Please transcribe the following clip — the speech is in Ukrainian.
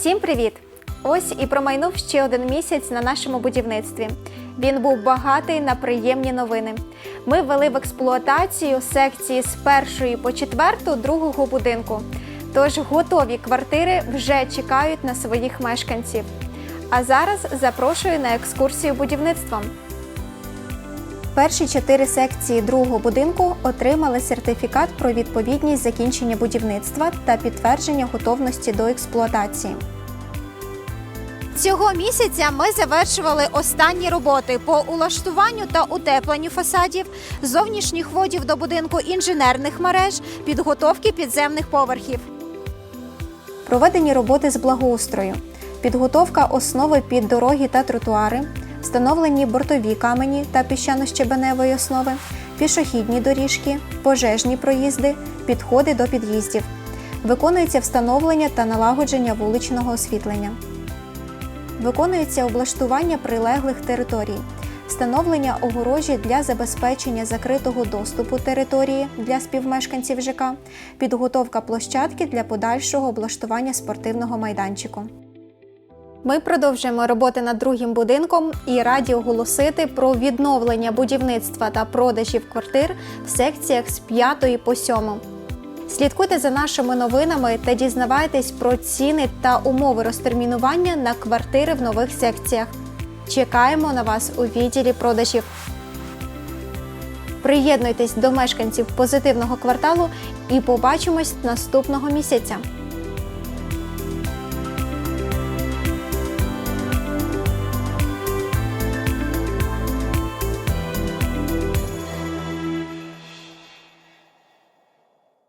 Всім привіт! Ось і промайнув ще один місяць на нашому будівництві. Він був багатий на приємні новини. Ми ввели в експлуатацію секції з першої по четверту другого будинку. Тож готові квартири вже чекають на своїх мешканців. А зараз запрошую на екскурсію будівництвом. Перші чотири секції другого будинку отримали сертифікат про відповідність закінчення будівництва та підтвердження готовності до експлуатації. Цього місяця ми завершували останні роботи по улаштуванню та утепленню фасадів, зовнішніх водів до будинку інженерних мереж, підготовки підземних поверхів. Проведені роботи з благоустрою, підготовка основи під дороги та тротуари, встановлені бортові камені та піщано-щебеневої основи, пішохідні доріжки, пожежні проїзди, підходи до під'їздів. Виконується встановлення та налагодження вуличного освітлення. Виконується облаштування прилеглих територій, встановлення огорожі для забезпечення закритого доступу території для співмешканців ЖК, підготовка площадки для подальшого облаштування спортивного майданчику. Ми продовжуємо роботи над другим будинком і раді оголосити про відновлення будівництва та продажів квартир в секціях з 5 по 7. Слідкуйте за нашими новинами та дізнавайтесь про ціни та умови розтермінування на квартири в нових секціях. Чекаємо на вас у відділі продажів. Приєднуйтесь до мешканців позитивного кварталу і побачимось наступного місяця.